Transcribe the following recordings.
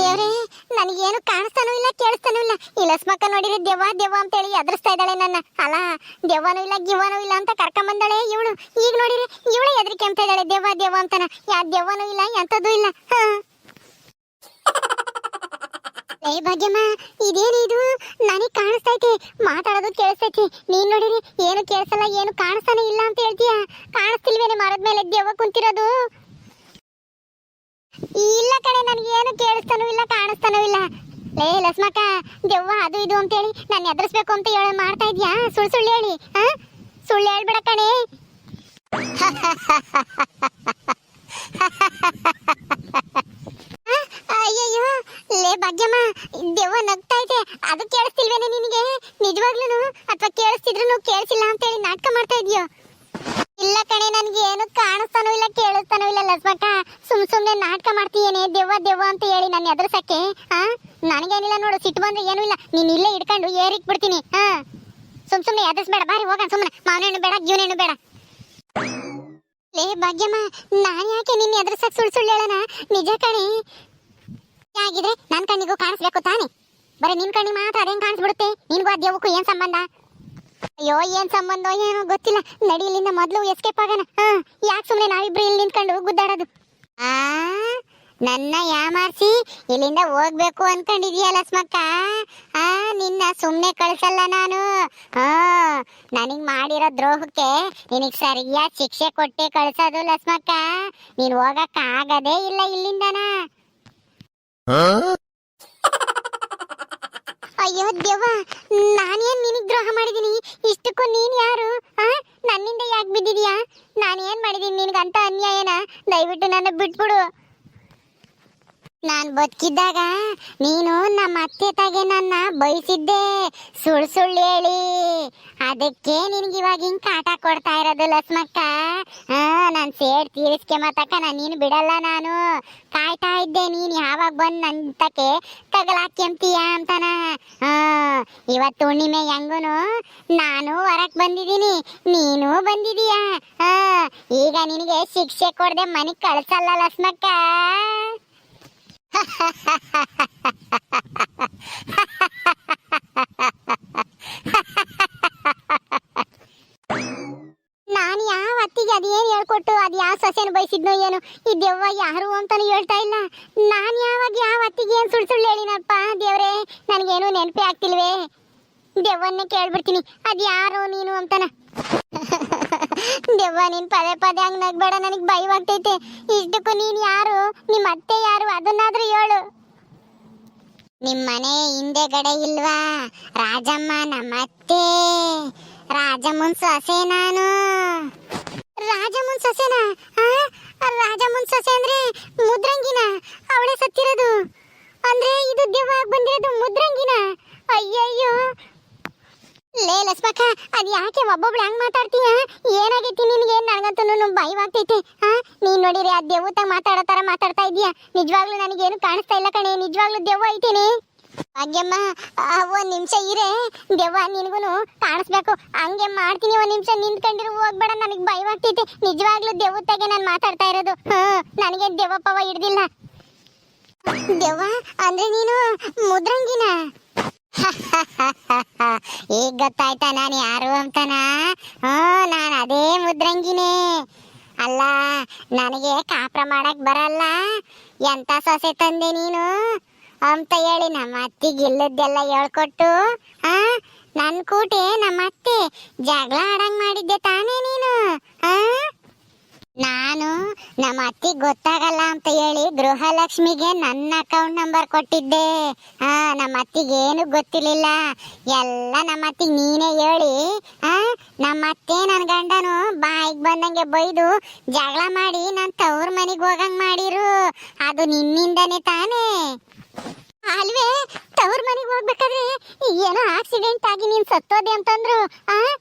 ದೇವ್ರೆ, ನನಗೇನು ಕಾಣಿಸ್ತಾನೂ ಇಲ್ಲ, ಕೇಳಿಸ್ತಾನೂ ಇಲ್ಲ. ಈ ಲಸ್ಮಕ್ಕ ನೋಡಿದ್ರೆ ದೆವ್ವ ಅಂತ ಹೇಳಿ ಎದುರಿಸ್ತಾ ಇದ್ದಾಳೆ ನನ್ನ. ಅಲ್ಲ ದೆವ್ವನೂ ಇಲ್ಲ, ಗಿವ್ವನೂ ಇಲ್ಲ ಅಂತ ಕರ್ಕೊಂಬಂದಾಳೆ ಇವಳು. ಈಗ ನೋಡಿದ್ರೆ ಇವಳು ಎದ್ರಿಕೆ ಅಂತ ಇದ್ದಾಳೆ, ದೆವ್ವ ದೆವ್ವ ಅಂತನ. ಯಾ, ದೆವ್ವನೂ ಇಲ್ಲ, ಎಂಥದ್ದು ಇಲ್ಲ. ಏ ಭಾಗ್ಯಮ್ಮ ಇದು ನನಗೆ ಕಾಣಿಸ್ತೈತಿ, ಮಾತಾಡೋದು ಕೇಳಿಸ್ತೈತಿ. ನೀನ್ ನೋಡಿರಿ, ಏನು ಕೇಳಿಸಲ್ಲ, ಏನು ಕಾಣಿಸ್ತಾನೆ ಇಲ್ಲ ಅಂತ ಹೇಳ್ತೀಯ? ಕಾಣಿಸ್ತಿಲ್ವೇನೆ ಮರದ ಮೇಲೆ ದೆವ್ವ ಕುಂತಿರೋದು? ಇಲ್ಲ ಕಣೆ ನನಗೆ ಏನು ಕೇಳಿಸ್ತಾನೂ ಇಲ್ಲ, ಕಾಣಿಸ್ತಾನೂ ಇಲ್ಲ. ಲೇ, ಲಸ್ಮಕ್ಕ, ದೆವ್ವ ಅದು ಇದು ಅಂತೇಳಿ ನಾನು ಎದುರಿಸ್ಬೇಕು ಅಂತ ಹೇಳಿ, ಮಾಡ್ತಾ ಇದ್ಯಾ? ಸುಳ್ಳು ಸುಳ್ಳು ಹೇಳಿ ಹಾ ಸುಳ್ಳು ಹೇಳ್ಬೇಡ ಕಣೆ. ಅಯ್ಯಯ್ಯೋ, ಲೇ ಭಾಗ್ಯಮ್ಮ, ದೆವ್ವ ನಗ್ತಾ ಇದೆ. ಅದು ಕೇಳಿಸ್ತಿಲ್ವೇನೆ ನಿನಗೆ? ನಿಜವಾಗ್ಲೂ ಅಥವಾ ಕೇಳಿಸ್ತಿದ್ರು ಕೇಳಿಸಿಲ್ಲ ಅಂತೇಳಿ ನಾಟಕ ಮಾಡ್ತಾ ಇದೀಯೋ? ಇಲ್ಲ ಕಣೆ, ನನ್ಗೆ ಏನು ಕಾಣಿಸ್ತಾನೂ ಇಲ್ಲ, ಕೇಳಿಸ್ತಾನೂ ಇಲ್ಲ ಲಸ್ಮಕ್ಕ ಸುಮ್ ಸುಮ್ನೆ ನಾಟಕ ಮಾಡ್ತೀಯೇನೆ, ದೆವ್ವ ದೆವ್ವ ಅಂತ ಹೇಳಿ ನನ್ನ ಎದುರ್ಸಕ್ಕೆ, ಆ? ನನಗೇನಿಲ್ಲ ನೋಡು, ಸಿಟ್ಟು ಬಂದ್ರೆ ಏನು ಇಲ್ಲ. ನೀನ್ ಇಲ್ಲೇ ಹಿಡ್ಕೊಂಡು ಏರಿಕ್ ಬಿಡ್ತೀನಿ ಹಾ ಸುಮ್ ಸುಮ್ನೆ ಎದುರಿಸ್ಬೇಡ, ಬಾರಿ ಹೋಗೋಣ ಸುಮ್ಮನೆ. ಮಾವನೇನು ಬೇಡ ಜೀವನೇನು ಬೇಡ. ಲೇ ಭಾಗ್ಯಮ್ಮ, ನಾನು ಯಾಕೆ ನಿನ್ನ ಎದುರ್ಸಕ್ ಸುಳ್ಳು ಸುಳ್ಳು ಹೇಳೋಣ? ನಿಜ ಕಣೆ. ಆಗಿದ್ರೆ ನನ್ನ ಕಣ್ಣಿಗೂ ಕಾಣಿಸ್ಬೇಕು ತಾನೆ? ಬರೀ ನಿನ್ ಕಣ್ಣಿಗೆ ಮಾತ್ರ ಅದೇನು ಕಾಣಿಸ್ಬಿಡುತ್ತೆ? ಆ ದೇವಕ್ಕೂ ಏನ್ ಸಂಬಂಧ? ಅಯ್ಯೋ, ಏನ್ ಸಂಬಂಧ? ಏನೋ ಗೊತ್ತಿಲ್ಲ. ನಡಿ, ಇಲ್ಲಿಂದ ಮೊದ್ಲು ಎಸ್ಕೇಪ್ ಆಗೋಣ. ಹಾ, ಯಾಕೆ ಸುಮ್ಮನೆ ನಾವಿಬ್ರು ಇಲ್ಲಿ ನಿಂತ್ಕೊಂಡು ಗುದ್ದಾಡೋದು? ಆ, ನನ್ನ ಯಾಮಾರ್ಸಿ, ಇಲ್ಲಿಂದ ಹೋಗ್ಬೇಕು ಅನ್ಕೊಂಡಿದ್ಯಾ ಲಸ್ಮಕ್ಕ ಆ, ನಿನ್ನ ಸುಮ್ಮನೆ ಕಳ್ಸಲ್ಲ ನಾನು. ಹಾ, ನನಗ್ ಮಾಡಿರೋ ದ್ರೋಹಕ್ಕೆ ನಿನಗ್ ಸರಿಯಾದ ಶಿಕ್ಷೆ ಕೊಟ್ಟೆ ಕಳ್ಸೋದು ಲಸ್ಮಕ್ಕ. ನೀನ್ ಹೋಗಕ್ಕಾಗದೇ ಇಲ್ಲ ಇಲ್ಲಿಂದನ. ಅಯ್ಯೋ ದೇವ ನಾನೇನ್ ನಿನಗ್ ದ್ರೋಹ ಮಾಡಿದೀನಿ? ಇಷ್ಟಕ್ಕೂ ನೀನ್ ಯಾರು? ಆ? ನನ್ನಿಂದ ಯಾಕೆ ಬಿದ್ದಿದ್ಯಾ? ನಾನೇನ್ ಮಾಡಿದೀನಿ ನಿನಗಂತ ಅನ್ಯಾಯನ? ದಯವಿಟ್ಟು ನನ್ನ ಬಿಟ್ಬಿಡು. ನಾನ್ ಬದುಕಿದ್ದಾಗ ನೀನು ನಮ್ಮ ಅತ್ತೆ ತಾಗೆ ನನ್ನ ಬಯಸಿದ್ದೆ ಸುಳ್ಳು ಸುಳ್ಳು ಹೇಳಿ. ಅದಕ್ಕೆ ನಿನ್ಗೆ ಇವಾಗ ಹಿಂಗ್ ಕಾಟ ಕೊಡ್ತಾ ಇರೋದು ಲಸ್ಮಕ್ಕ. ನಾನ್ ಸೇರ್ ತೀರಿಸ್ಕೆ ಮತ್ತಕ್ಕ ನಾನು ನೀನು ಬಿಡಲ್ಲ ನಾನು. ಕಾಯ್ತಾ ಇದ್ದೆ ನೀನ್ ಯಾವಾಗ ಬಂದ್ ನನ್ ತಕ್ಕೆ ತಗಲಾಕೆಂತೀಯ ಅಂತಾನ. ಇವತ್ ಇವತ್ತು ಹುಣ್ಣಿಮೆ ಹೆಂಗುನು? ನಾನು ಹೊರಕ್ ಬಂದಿದ್ದೀನಿ. ನೀನು ಬಂದಿದೀಯ ಈಗ ನಿನಗೆ ಶಿಕ್ಷೆ ಕೊಡದೆ ಮನೆಗ್ ಕಳ್ಸಲ್ಲ ಲಸ್ಮಕ್ಕ. ನಾನು ಯಾವ ಅತ್ತಿಗೆ ಅದೇನು ಹೇಳ್ಕೊಟ್ಟು ಅದು ಯಾವ ಸೊಸೆನ ಬಯಸಿದ್ನೋ ಏನು? ಈ ದೆವ್ವ ಯಾರು ಅಂತಾನು ಹೇಳ್ತಾ ಇಲ್ಲ. ನಾನು ಯಾವಾಗ ಯಾವ ಅತ್ತಿಗೆ ಏನು ಸುಳ್ಳು ಸುಳ್ಳು ಹೇಳಿನಪ್ಪ ದೇವ್ರೆ? ನನಗೇನು ನೆನಪೇ ಆಗ್ತಿಲ್ವೇ? ದೆವ್ವನ್ನೇ ಕೇಳ್ಬಿಡ್ತೀನಿ. ಅದು ಯಾರು ನೀನು ಅಂತಾನ? ದೆವ್ವ, ನೀನ್ ಪದೇ ಪದೇ ಹಂಗ್ ನಗ್ಬೇಡ ನನಗೆ ಭಯವಾಗ್ತೈತೆ ಇಷ್ಟಕ್ಕೂ ನೀನ್ ಯಾರು? ನಿಮ್ಮ ಅತ್ತೆ ಯಾರು? ಅದನ್ನಾದ್ರೂ ಹೇಳು. ನಿಮ್ ಮನೆ ಹಿಂದೆಗಡೆ ಇಲ್ವಾ? ರಾಜಮ್ಮ ನಮ್ಮ ಅತ್ತೆ ರಾಜಮ್ಮನ್ ಸೊಸೆ ನಾನು. ರಾಜಮ್ಮನ್ ಸೊಸೆನಾ? ರಾಜಮ್ಮನ್ ಸೊಸೆ ಅಂದ್ರೆ ಮುದ್ರಂಗಿನ? ಅವಳೇ ಸತ್ತಿರೋದು. ಅಂದ್ರೆ ಇದು ಆಗ್ ಬಂದಿರೋದು ಮುದ್ರಂಗಿನ? ಅಯ್ಯಯ್ಯೋ ಲೇ ಲಸ್ಮಕ್ಕ ಅದು ಯಾಕೆ ಒಬ್ಬೊಬ್ಳು ಹಂಗೆ ಮಾತಾಡ್ತೀಯ? ಏನಾಗೈತಿ ನಿನಗೆ? ನನಗಂತೂ ಭಯವಾಗ್ತೈತೆ. ಹಾ ನೀನ್ ನೋಡಿರಿ ಆ ದೆವ್ವತ್ತಾಗ ಮಾತಾಡೋ ತರ ಮಾತಾಡ್ತಾ ಇದೀಯ ನಿಜವಾಗ್ಲೂ ನನಗೇನು ಕಾಣಿಸ್ತಾ ಇಲ್ಲ ಕಣೆ. ನಿಜವಾಗ್ಲೂ ದೆವ್ವ ಐತೀನಿ. ಭಾಗ್ಯಮ್ಮ ಒಂದ್ ನಿಮಿಷ ಇರೇ. ದೆವ್ವ ನಿನಗೂ ಕಾಣಿಸ್ಬೇಕು. ಹಂಗೆ ಮಾಡ್ತೀನಿ ಒಂದು ನಿಮಿಷ. ನಿಂತ್ಕೊಂಡಿರು, ಹೋಗ್ಬೇಡ. ನನಗೆ ಭಯವಾಗ್ತೈತೆ. ನಿಜವಾಗ್ಲೂ ದೆವ್ವತ್ತಾಗೆ ನಾನು ಮಾತಾಡ್ತಾ ಇರೋದು. ಹಾಂ, ನನಗೆ ದೆವ್ವ ಪವ ಹಿಡ್ದಿಲ್ಲ. ದೆವ್ವ, ಅಂದ್ರೆ ನೀನು ಮುದ್ರಂಗಿನ? ಈಗ ಗೊತ್ತಾಯ್ತಾ ನಾನು ಯಾರು ಅಂತನಾ? ಹ್ಞೂ ನಾನು ಅದೇ ಮುದ್ರಂಗಿನೇ. ಅಲ್ಲ, ನನಗೆ ಕಾಪ್ರ ಮಾಡಕ್ ಬರಲ್ಲ. ಎಂತ ಸೊಸೆ ತಂದೆ ನೀನು? ಅಂತ ಹೇಳಿ ನಮ್ಮ ಅತ್ತಿಗೆ ಇಲ್ಲದ್ದೆಲ್ಲ ಹೇಳ್ಕೊಟ್ಟು, ಆ ನನ್ನ ಕೂಟೆ ನಮ್ಮ ಅತ್ತೆ ಜಗಳ ಆಡಂಗ್ ಮಾಡಿದ್ದೆ ತಾನೇ ನೀನು, ಆ? ನಾನು ನಮ್ಮ ಅತ್ತಿ ಗೊತ್ತಾಗಲ್ಲ ಅಂತ ಹೇಳಿ ಗೃಹಲಕ್ಷ್ಮಿಗೆ ನನ್ನ ಅಕೌಂಟ್ ನಂಬರ್ ಕೊಟ್ಟಿದ್ದೆ. ಹಾ ನಮ್ಮ ಅತ್ತಿಗೆ ಏನು ಗೊತ್ತಿರ್ಲಿಲ್ಲ. ಎಲ್ಲ ನಮ್ಮ ಅತ್ತಿಗೆ ನೀನೇ ಹೇಳಿ, ಆ, ನಮ್ಮ ಅತ್ತೆ ನನ್ನ ಗಂಡನು ಬಾಯಿಗೆ ಬಂದಂಗೆ ಬೈದು ಜಗಳ ಮಾಡಿ ನನ್ನ ತವ್ರ ಮನೆಗೆ ಹೋಗಂಗ್ ಮಾಡಿರು. ಅದು ನಿನ್ನಿಂದನೇ ತಾನೇ. ಅಲ್ವೇ, ತವ್ರ ಮನೆಗೆ ಹೋಗ್ಬೇಕಾದ್ರೆ ಏನೋ ಆಕ್ಸಿಡೆಂಟ್ ಆಗಿ ನೀನ್ ಸತ್ತೋದೆ ಅಂತಂದ್ರು, ಆ?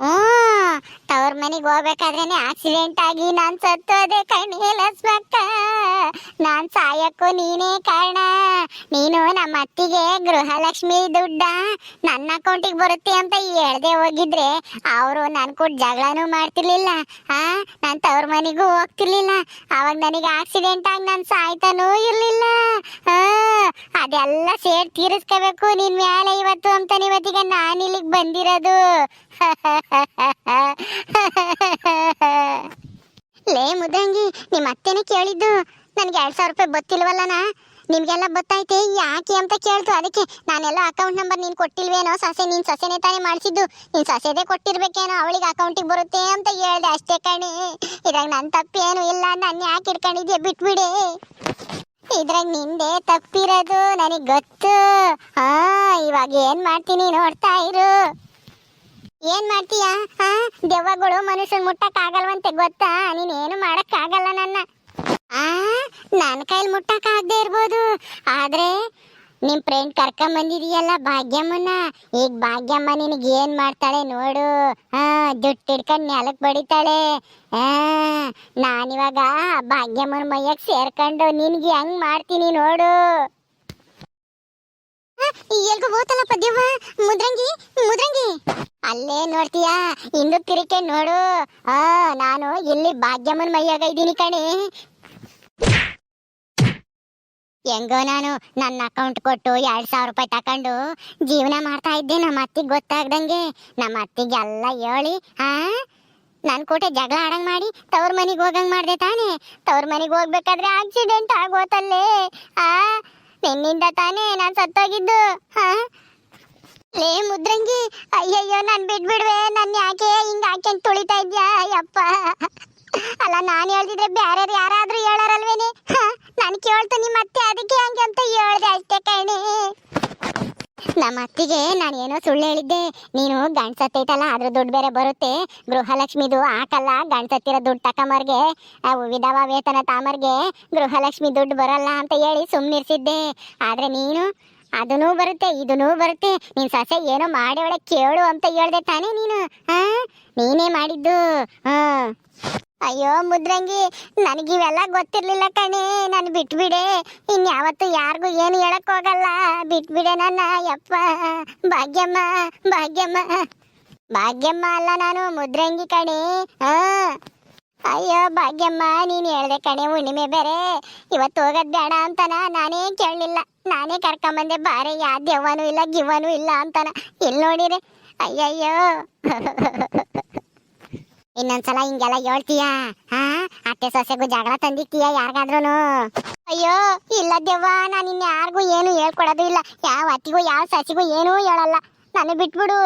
ಹ್ಮ್, ತವ್ರ ಮನೆಗೆ ಹೋಗ್ಬೇಕಾದ್ರೇನೆ ಆಕ್ಸಿಡೆಂಟ್ ಆಗಿ ನಾನ್ ಸತ್ತೋದೆ ಕಣ್ಣೇ ಲಸ್ಮಕ್ಕ ನಾನ್ ಸಾಯಕ್ಕೂ ನೀನೇ ಕಾರಣ. ನೀನು ನಮ್ಮ ಅತ್ತಿಗೆ ಗೃಹಲಕ್ಷ್ಮಿ ದುಡ್ಡ ನನ್ನ ಅಕೌಂಟಿಗೆ ಬರುತ್ತೆ ಅಂತ ಹೇಳ್ದೆ ಹೋಗಿದ್ರೆ ಅವರು ನನ್ ಕೂಡ ಜಗಳನೂ ಮಾಡ್ತಿರ್ಲಿಲ್ಲ. ಆ, ನಾನ್ ತವ್ರ ಮನೆಗೂ ಹೋಗ್ತಿರ್ಲಿಲ್ಲ. ಅವಾಗ ನನಗೆ ಆಕ್ಸಿಡೆಂಟ್ ಆಗಿ ನಾನು ಸಾಯ್ತಾನೂ ಇರ್ಲಿಲ್ಲ. ಅದೆಲ್ಲ ಸೇರ್ ತೀರಿಸ್ಕೋಬೇಕು ನಿನ್ ಮ್ಯಾಲೆ ಇವತ್ತು ಅಂತ ಇವತ್ತಿಗೆ ನಾನು ಇಲ್ಲಿಗೆ ಬಂದಿರೋದು. ಲೇ ಮುದಂಗಿ ನಿಮ್ಮ ಅತ್ತೆನೇ ಕೇಳಿದ್ದು. ನನಗೆ ಎರಡು ಸಾವಿರ ರೂಪಾಯಿ ಗೊತ್ತಿಲ್ವಲ್ಲನ ನಿಮಗೆಲ್ಲ ಗೊತ್ತೈತೆ ಯಾಕೆ ಅಂತ ಕೇಳ್ತು. ಅದಕ್ಕೆ ನಾನೆಲ್ಲ ಅಕೌಂಟ್ ನಂಬರ್ ನೀನು ಕೊಟ್ಟಿಲ್ವೇನೋ, ಸಸೆ ನೀನು ಸೊಸೆನೇ ತಾನೇ ಮಾಡಿಸಿದ್ದು. ನೀನು ಸಸೆದೇ ಕೊಟ್ಟಿರ್ಬೇಕೇನೋ, ಅವಳಿಗೆ ಅಕೌಂಟಿಗೆ ಬರುತ್ತೆ ಅಂತ ಹೇಳ್ದೆ ಅಷ್ಟೇ ಕಣಿ. ಇದ್ರಾಗ ನನ್ನ ತಪ್ಪೇನು ಇಲ್ಲ, ನಾನು ಯಾಕೆ ಇಟ್ಕೊಂಡಿದ್ಯಾ ಬಿಟ್ಬಿಡಿ. ಇದ್ರಾಗ ನಿಂದೆ ತಪ್ಪಿರೋದು ನನಗೆ ಗೊತ್ತು. ಹಾ ಇವಾಗ ಏನು ಮಾಡ್ತೀನಿ ನೋಡ್ತಾ ಇರು. ಏನ್ ಮಾಡ್ತೀಯಾ? ಹಾ? ದೆವ್ವಗಳು ಮನುಷ್ಯನ್ ಮುಟ್ಟಕ್ ಆಗಲ್ವಂತೆ ಗೊತ್ತಾ? ನೀನ್ ಏನು ಮಾಡಕ್ ಆಗಲ್ಲ ನನ್ನ. ಆ? ನನ್ನ ಕೈಲಿ ಮುಟ್ಟಕ್ ಆಗದೆ ಇರ್ಬೋದು. ಆದ್ರೆ ನಿಮ್ ಫ್ರೆಂಡ್ ಕರ್ಕೊಂಡ್ ಬಂದಿದೀಯಲ್ಲ ಭಾಗ್ಯಮ್ಮನ ಈಗ ಭಾಗ್ಯಮ್ಮ ನಿನಗ್ ಏನ್ ಮಾಡ್ತಾಳೆ ನೋಡು. ಹಾ ಜುಟ್ಟು ಹಿಡ್ಕೊಂಡ್ ನೆಲಕ್ ಬಡಿತಾಳೆ. ಆ ನಾನಿವಾಗ ಭಾಗ್ಯಮ್ಮನ ಮೈಯಕ್ ಸೇರ್ಕೊಂಡು ನಿನ್ಗೆ ಹೆಂಗ್ ಮಾಡ್ತೀನಿ ನೋಡು. ಎಲ್ಗೂ ಹೋತಲ್ಲ ಪದ್ಯವ್ವ ಮುದ್ರಂಗಿ ಮುದ್ರಂಗಿ. ಅಲ್ಲೇ ನೋಡ್ತೀಯಾ, ಇಂದು ತಿರುಕೆ ನೋಡು. ಆ, ನಾನು ಇಲ್ಲಿ ಭಾಗ್ಯಮ್ಮನ ಮೈಯಾಗ ಇದ್ದೀನಿ ಕಣೆ. ಹೆಂಗೋ ನಾನು, ನನ್ನ ಅಕೌಂಟ್ ಕೊಟ್ಟು ಎರಡ್ ಸಾವಿರ ರೂಪಾಯಿ ತಕೊಂಡು ಜೀವನ ಮಾಡ್ತಾ ಇದ್ದೆ, ನಮ್ಮ ಅತ್ತಿಗೆ ಗೊತ್ತಾಗ್ದಂಗೆ. ನಮ್ಮ ಅತ್ತಿಗೆ ಎಲ್ಲ ಹೇಳಿ, ಆ? ನನ್ನ ಕೂಟ ಜಗಳ ಆಡಂಗ್ ಮಾಡಿ ತವ್ರ ಮನೆಗೆ ಹೋಗಂಗ್ ಮಾಡ್ದೆ ತಾನೇ. ತವ್ರ ಮನೆಗೆ ಹೋಗ್ಬೇಕಾದ್ರೆ ಆಕ್ಸಿಡೆಂಟ್ ಆಗೋತಲ್ಲೇ ಆ? ನಿನ್ನಿಂದ ತಾನೇ ನಾನು ಸತ್ತೋಗಿದ್ದು. ಲೇ ಮುದ್ರಂಗಿ, ಅಯ್ಯಯ್ಯೋ, ನಾನ್ ಬಿಡ್ಬಿಡ್ವೆ ನನ್ನ ಯಾಕೆ ಹಿಂಗ ಹಾಕ್ಯಂಗ್ ತುಳಿತಾ ಇದ್ಯಾ, ಅಯ್ಯಪ್ಪ. ಅಲ್ಲ, ನಾನು ಹೇಳ್ದಿದ್ರೆ ಬ್ಯಾರೆ ಯಾರಾದರೂ ಹೇಳಾರಲ್ವೇನೆ? ನಾನು ಕೇಳ್ತು ಮತ್ತೆ ಅದಕ್ಕೆ ಹಂಗೆ ಅಂತ ಹೇಳ್ದೆ ಅಷ್ಟೇ ಕಣೆ. ನಮ್ಮ ಅತ್ತಿಗೆ ನಾನು ಏನೋ ಸುಳ್ಳು ಹೇಳಿದ್ದೆ. ನೀನು ಗಂಡ್ಸತ್ತೈತಲ್ಲ ಅದ್ರ ದುಡ್ಡು ಬೇರೆ ಬರುತ್ತೆ. ಗೃಹಲಕ್ಷ್ಮಿದು ಹಾಕಲ್ಲ ಗಂಡ್ಸತ್ತಿರೋ ದುಡ್ಡು ತಕಮರ್ಗೆ ಅವು ವಿಧವ ವೇತನ ತಾಮರ್ಗೆ ಗೃಹಲಕ್ಷ್ಮಿ ದುಡ್ಡು ಬರಲ್ಲ ಅಂತ ಹೇಳಿ ಸುಮ್ಮನಿರ್ಸಿದ್ದೆ ಆದ್ರೆ ನೀನು ಅದನ್ನೂ ಬರುತ್ತೆ, ಇದನ್ನೂ ಬರುತ್ತೆ. ನಿನ್ ಸೊಸೆ ಏನೋ ಮಾಡಿ ಒಳಗೆ ಕೇಳು ಅಂತ ಹೇಳ್ದೆ ತಾನೇ ನೀನು ಹಾ ನೀನೇ ಮಾಡಿದ್ದು ಹಾ ಅಯ್ಯೋ ಮುದ್ರಂಗಿ ನನಗಿವೆಲ್ಲ ಗೊತ್ತಿರ್ಲಿಲ್ಲ ಕಣೆ. ನಾನು ಬಿಟ್ಬಿಡೆ. ಇನ್ಯಾವತ್ತು ಯಾರಿಗೂ ಏನು ಹೇಳಕ್ ಹೋಗಲ್ಲ. ಬಿಟ್ಬಿಡೆ ನನ್ನ ಯಪ್ಪ ಭಾಗ್ಯಮ್ಮ ಭಾಗ್ಯಮ್ಮ. ಭಾಗ್ಯಮ್ಮ ಅಲ್ಲ ನಾನು, ಮುದ್ರಂಗಿ ಕಣೆ. ಹಾ. ಅಯ್ಯೋ ಭಾಗ್ಯಮ್ಮ, ನೀನ್ ಹೇಳ್ದೆ ಕಣೆ ಹುಣ್ಣಿಮೆ ಬೇರೆ. ಇವತ್ತು ಹೋಗೋದ್ ಬೇಡ ಅಂತನ. ನಾನೇ ಕೇಳಲಿಲ್ಲ. ನಾನೇ ಕರ್ಕೊಂಬಂದೆ ಬಾರೆ. ಯಾ ದೆವ್ವನೂ ಇಲ್ಲ, ಗಿವ್ವನೂ ಇಲ್ಲ ಅಂತನ. ಎಲ್ಲಿ ನೋಡಿರಿ. ಅಯ್ಯಯ್ಯೋ. ಇನ್ನೊಂದ್ಸಲ ಹಿಂಗೆಲ್ಲ ಹೇಳ್ತೀಯ? ಹಾ? ಅತ್ತೆ ಸೊಸೆಗೂ ಜಗಳ ತಂದಿಕ್ತೀಯ ಯಾರಿಗಾದ್ರೂ ಅಯ್ಯೋ, ಇಲ್ಲ ದೆವ್ವ, ನಾನು ಇನ್ನು ಯಾರಿಗೂ ಏನು ಹೇಳ್ಕೊಡೋದು ಇಲ್ಲ. ಯಾವ ಅತ್ತಿಗೂ, ಯಾವ ಸಸಿಗೂ ಏನೂ ಹೇಳಲ್ಲ. ನಾನು ಬಿಟ್ಬಿಡು.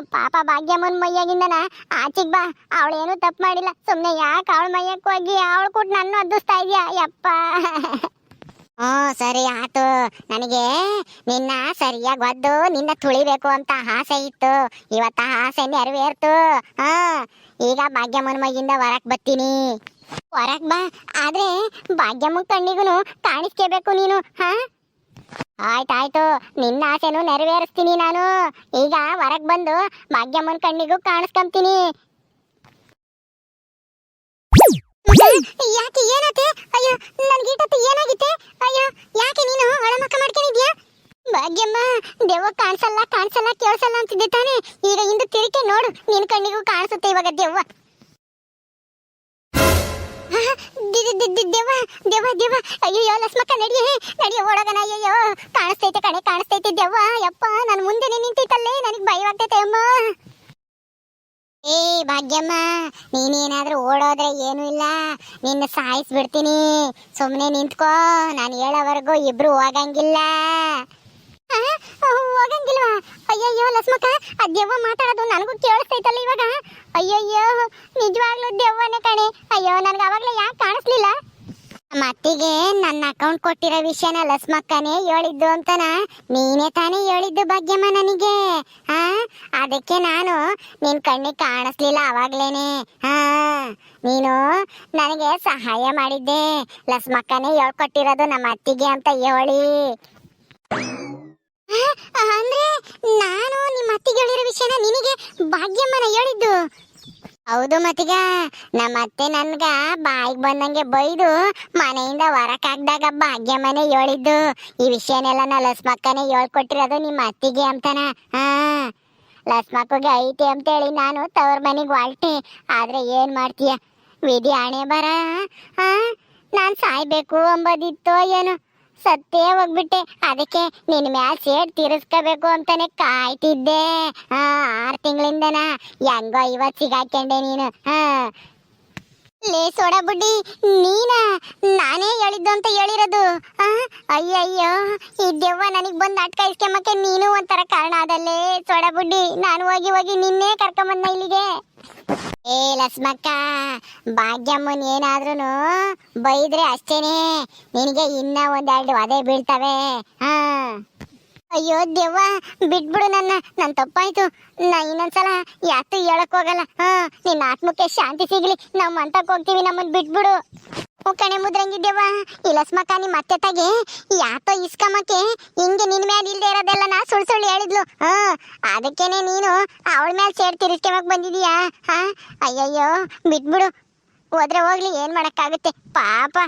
ಪಾಪ ಭಾಗ್ಯಮ್ಮನ ಮೈಯಾಗಿಂದನ ಆಚೆಗೆ ಬಾ. ಅವಳೇನು ತಪ್ಪು ಮಾಡಿಲ್ಲ. ಸುಮ್ಮನೆ ಯಾಕೆ ಅವಳ ಮೈಯಕ್ಕೆ ಹೋಗಿ ಅವಳು ಕೊಟ್ಟು ನನ್ನ ಅದ್ದಿಸ್ತಾ ಇದೆಯಾ? ಯಪ್ಪ. ಹ್ಞೂ, ಸರಿ ಆತು ನನಗೆ ನಿನ್ನ ಸರಿಯಾಗಿ ಒದ್ದು, ನಿನ್ನ ತುಳಿಬೇಕು ಅಂತ ಆಸೆ ಇತ್ತು. ಇವತ್ತ ಆಸೆ ನೆರವೇರ್ತು. ಹಾ ಈಗ ಭಾಗ್ಯಮ್ಮನ ಮೈಯಿಂದ ಹೊರಕ್ ಬರ್ತೀನಿ. ಹೊರಕ್ ಬಾ, ಆದ್ರೆ ಭಾಗ್ಯಮ್ಮ ಕಣ್ಣಿಗೂ ಕಾಣಿಸ್ಕೋಬೇಕು ನೀನು, ಹಾ? ಆಯ್ತಾಯ್ತು ನಿನ್ನ ಆಸೆನೂ ನೆರವೇರಿಸ್ತೀನಿ ನಾನು. ಈಗ ಹೊರಗ್ ಬಂದು ಭಾಗ್ಯಮ್ಮನ ಕಣ್ಣಿಗೂ ಕಾಣಿಸ್ಕೊಂತೀನಿ ಯಾಕೆ ಏನತ್ತೆ? ಅಯ್ಯೋ ನನ್ಗೀಟತ್ತು ಏನಾಗಿತ್ತೆ? ಅಯ್ಯೋ, ಯಾಕೆ ನೀನು ಒಳಮಕ್ಕ ಮಾಡ್ಕೊಂಡಿದ್ಯಾ? ಭಾಗ್ಯಮ್ಮ, ದೆವ್ವ ಕಾಣಿಸಲ್ಲ ಕಾಣಿಸಲ್ಲ, ಕೇಳಿಸಲ್ಲ ಅಂತಿದ್ದೆ ತಾನೆ. ಈಗ ಇಂದು ತಿರುಕೆ ನೋಡು, ನಿನ್ ಕಣ್ಣಿಗೂ ಕಾಣಿಸುತ್ತೆ ಇವಾಗ ದೆವ್ವ. ದೆವ್ವ ದೆವ್ವ ದೆವ್ವ. ಅಯ್ಯೋ ಲಸ್ಮಕ್ಕ, ನಡಿಯೇ, ನಡಿಯ ಒಳಗನ ಅಯ್ಯಯ್ಯೋ ಕಾಣಿಸ್ತೈತೆ ಕಣೆ, ಕಾಣಿಸ್ತೈತೆ ದೆವ್ವ. ಯಪ್ಪ, ನಾನು ಮುಂದೆ ನಿಂತೈತಲ್ಲೇ, ನನಗೆ ಭಯವಾಗ್ತೈತೆ ಅಮ್ಮ. ಏ, ಭಾಗ್ಯಮ್ಮ, ನೀನೇನಾದ್ರೂ ಓಡೋದ್ರೆ ಏನು ಇಲ್ಲ. ನಿನ್ನ ಸಾಯಿಸ್ಬಿಡ್ತೀನಿ. ಸುಮ್ಮನೆ ನಿಂತ್ಕೋ. ನಾನು ಹೇಳೋವರೆಗೂ ಇಬ್ರು ಹೋಗಂಗಿಲ್ಲ. ಹೋಗಂಗಿಲ್ವಾ? ಅಯ್ಯಯ್ಯೋ, ಲಸ್ಮಕ್ಕ, ಆ ದೆವ್ವ ಮಾತಾಡೋದು ನನಗೂ ಕೇಳಿಸ್ತೈತಲ್ಲ ಇವಾಗ. ಅಯ್ಯಯ್ಯೋ, ನಿಜವಾಗ್ಲೂ ದೆವ್ವನೇ ಕಣೆ. ಅಯ್ಯೋ, ನನಗೆ ಅವಾಗಲೇ ಯಾಕೆ ಕಾಣಿಸ್ಲಿಲ್ಲ? ಮತ್ತಿಗೆ ನನ್ನ ಅಕೌಂಟ್ ಕೊಟ್ಟಿರೋ ವಿಷಯನ ಲಸ್ಮಕ್ಕನೇ ಹೇಳಿದ್ದು ಅಂತನ. ನೀನೇ ತಾನೇ ಹೇಳಿದ್ದು ಭಾಗ್ಯಮ್ಮ ನನಗೆ. ಹಾ? ಅದಕ್ಕೆ ನಾನು ನಿನ್ ಕಣ್ಣಿಗೆ ಕಾಣಿಸ್ಲಿಲ್ಲ ಅವಾಗ್ಲೇನೆ. ಹಾ? ನೀನು ನನಗೆ ಸಹಾಯ ಮಾಡಿದ್ದೆ. ಲಸ್ಮಕ್ಕನೇ ಹೇಳ್ಕೊಟ್ಟಿರೋದು ನಮ್ಮ ಅತ್ತಿಗೆ ಅಂತ ಹೇಳಿ. ಅಂದ್ರೆ ನಾನು ನಿಮ್ಮ ಅತ್ತಿಗೆ ಹೇಳಿರೋ ವಿಷಯನ ನಿನಗೆ ಭಾಗ್ಯಮ್ಮನ ಹೇಳಿದ್ದು? ಹೌದು ಮತ್ತೀಗ ನಮ್ಮ ಅತ್ತೆ ನನ್ಗ ಬಾಯಿಗೆ ಬಂದಂಗೆ ಬೈದು ಮನೆಯಿಂದ ಹೊರಕಾಗ್ದಾಗ ಮನೆ ಹೇಳಿದ್ದು. ಈ ವಿಷಯನೆಲ್ಲ ನಾ ಲಸ್ಮಕ್ಕನೇ ಹೇಳ್ಕೊಟ್ಟಿರೋದು ನಿಮ್ಮ ಅತ್ತಿಗೆ ಅಂತಾನ. ಹಾ, ಲಸ್ಮಕ್ಕಗೆ ಐತಿ ಅಂತೇಳಿ ನಾನು ತವ್ರ ಮನೆಗೆ ಹೊಲ್ಟೆ ಆದ್ರೆ ಏನ್ ಮಾಡ್ತೀಯ? ವಿಧಿ ಹಣೆ ಬರ ಹಾ ನಾನ್ ಸಾಯ್ಬೇಕು ಅಂಬೋದಿತ್ತೋ ಏನೋ. ಸತ್ತೇ ಹೋಗ್ಬಿಟ್ಟೆ. ಅದಕ್ಕೆ ನಿನ್ನ ಮ್ಯಾಲ್ ಸೇಡ್ ತೀರಿಸ್ಕೋಬೇಕು ಅಂತಾನೆ ಕಾಯ್ತಿದ್ದೆ. ಆ ಆರ್ ತಿಂಗಳಿಂದನ. ಹೆಂಗೋ ಇವತ್ತು ಸಿಗಾಕೊಂಡೆ ನೀನು. ಹಾ. ಲೇ ಸೋಡಾ ಬುಡ್ಡಿ, ನೀನ? ನಾನೇ ಹೇಳಿದ್ದು ಅಂತ ಹೇಳಿರೋದು? ಅಯ್ಯಯ್ಯೋ, ಈ ದೆವ್ವ ನನಗ್ ಬಂದ್ ನಾಟಕ ಇಸ್ಕೊಂಬಕ್ಕೆ ನೀನು ಒಂಥರ ಕಾರಣ ಅದಲ್ಲೇ ಸೋಡಾ ಬುಡ್ಡಿ. ನಾನು ಹೋಗಿ ಹೋಗಿ ನಿನ್ನೆ ಕರ್ಕೊಂಬಂದ ಇಲ್ಲಿಗೆ. ಏ ಲಸ್ಮಕ್ಕ, ಭಾಗ್ಯಮ್ಮನ್ ಏನಾದ್ರೂ ಬೈದ್ರೆ ಅಷ್ಟೇನೆ. ನಿನಗೆ ಇನ್ನ ಒಂದೆರಡು ಅದೇ ಬೀಳ್ತವೆ. ಹಾ. ಅಯ್ಯೋ ದೆವ್ವ, ಬಿಟ್ಬಿಡು ನನ್ನ, ನನ್ ತಪ್ಪಾಯ್ತು. ನಾ ಇನ್ನೊಂದ್ಸಲ ಯಾತು ಹೇಳಕ್ ಹೋಗಲ್ಲ. ಹಾ, ನಿನ್ನ ಆತ್ಮಕ್ಕೆ ಶಾಂತಿ ಸಿಗ್ಲಿ. ನಾವ್ ಮಂತಕ್ ಹೋಗ್ತೀವಿ ನಮ್ಮನ್ ಬಿಟ್ಬಿಡು. ಕಣೆ ಮುದ್ರಂಗಿದ್ದೇವ ಈ ಲಸ್ಮಕ್ಕ ನಿಮ್ ಅತ್ತೆ ತಾಗೆ ಯಾತೋ ಇಸ್ಕಮಕ್ಕೆ ಹಿಂಗೆ ನಿನ್ ಮ್ಯಾಲ ಇಲ್ದೇ ಇರೋದೆಲ್ಲ ನಾ ಸುಳ್ ಸುಳ್ಳು ಹೇಳಿದ್ಲು. ಹಾ, ಅದಕ್ಕೇನೆ ನೀನು ಅವಳ ಮ್ಯಾಲ ಸೇರ್ ತಿರ್ಸ್ಕೊಂಬಕ್ ಬಂದಿದೀಯಾ? ಹಾ, ಅಯ್ಯಯ್ಯೋ, ಬಿಟ್ಬಿಡು. ಹೋದ್ರೆ ಹೋಗ್ಲಿ, ಏನ್ ಮಾಡಕ್ಕಾಗುತ್ತೆ? ಪಾಪ,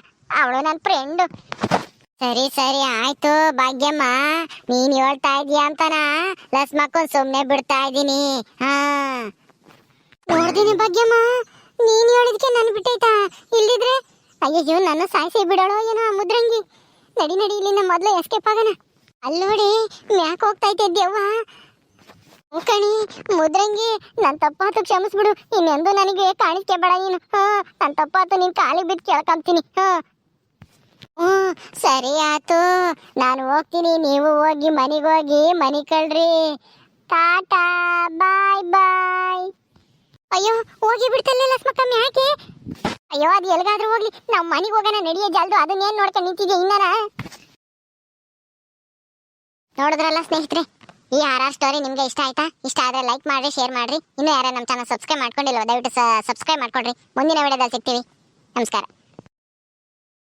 ಅವಳು ನನ್ನ ಫ್ರೆಂಡು ಸರಿ ಸರಿ, ಆಯ್ತು, ಭಾಗ್ಯಮ್ಮ. ನೀನ್ ಹೇಳ್ತಾ ಇದೀಯ ಅಂತನ? ಲಸ್ಮಕ್ಕನ್ ಸುಮ್ನೆ ಬಿಡ್ತಾ ಇದೀನಿ ಹಾ. ನೋಡ್ದಿನಿ ಭಾಗ್ಯಮ್ಮ. ನೀನ್ ಹೇಳಿದ್ಕೆ ನನ್ ಬಿಟ್ಟೈತಾ? ಇಲ್ದಿದ್ರೆ, ಅಯ್ಯಯ್ಯೋ, ನನ್ನ ಸಾಯಿಸಿ ಬಿಡೋಳೋ ಏನೋ ಮುದ್ರಂಗಿ. ನಡಿ ನಡಿ, ಇಲ್ಲಿಂದ ಮೊದ್ಲು ಎಸ್ಕೇಪ್ ಆಗೋಣ. ಅಲ್ಲಿ ನೋಡಿ, ಮ್ಯಾಕ್ ಹೋಗ್ತಾ ಇದ್ದೆ ದೆವ್ವ. ಕಣಿ, ಮುದ್ರಂಗಿ, ನನ್ ತಪ್ಪಾತು ಕ್ಷಮಿಸ್ಬಿಡು. ಇನ್ನೆಂದು ನನಗೆ ಕಾಣಿಸ್ಕೆ ಬೇಡ ನೀನು. ಹಾ, ನನ್ ತಪ್ಪಾತು ನಿನ್ ಕಾಲಿಗೆ ಬಿದ್ದು ಕೇಳ್ಕೊಂತೀನಿ. ಹಾ. ಹ್ಞೂ ಸರಿ ಆತು. ನಾನು ಹೋಗ್ತೀನಿ, ನೀವು ಹೋಗಿ, ಮನೆಗೆ ಹೋಗಿ, ಮನೆ ಕಳ್ರಿ. ಟಾಟಾ, ಬಾಯ್ ಬಾಯ್. ಅಯ್ಯೋ, ಹೋಗಿ ಬಿಡ್ತಲ್ಲ ಲಕ್ಷ್ಮಕ್ಕಮ್ಮ ಯಾಕೆ? ಅಯ್ಯೋ, ಅದು ಎಲ್ಲಿಗಾದ್ರೂ ಹೋಗ್ಲಿ. ನಾವು ಮನೆಗೆ ಹೋಗೋಣ, ನಡಿಯೋ ಜಲ್ದು ಅದನ್ನೇನು ನೋಡ್ಕೊಂಡು ನಿಂತಿದ್ದೆ ಇನ್ನಾರ ನೋಡಿದ್ರಲ್ಲ ಸ್ನೇಹಿತರೆ, ಈ ಆರ್ ಸ್ಟೋರಿ ನಿಮ್ಗೆ ಇಷ್ಟ ಆಯ್ತಾ? ಇಷ್ಟ ಆದರೆ ಲೈಕ್ ಮಾಡ್ರಿ ಶೇರ್ ಮಾಡ್ರಿ. ಇನ್ನೂ ಯಾರೇ ನಮ್ಮ ಚಾನಲ್ ಸಬ್ಸ್ಕ್ರೈಬ್ ಮಾಡ್ಕೊಂಡಿಲ್ಲ ದಯವಿಟ್ಟು ಸಬ್ಸ್ಕ್ರೈಬ್ ಮಾಡ್ಕೊಡ್ರಿ. ಮುಂದಿನ ವಿಡಿಯೋದಲ್ಲಿ ಸಿಗ್ತೀವಿ. ನಮಸ್ಕಾರ.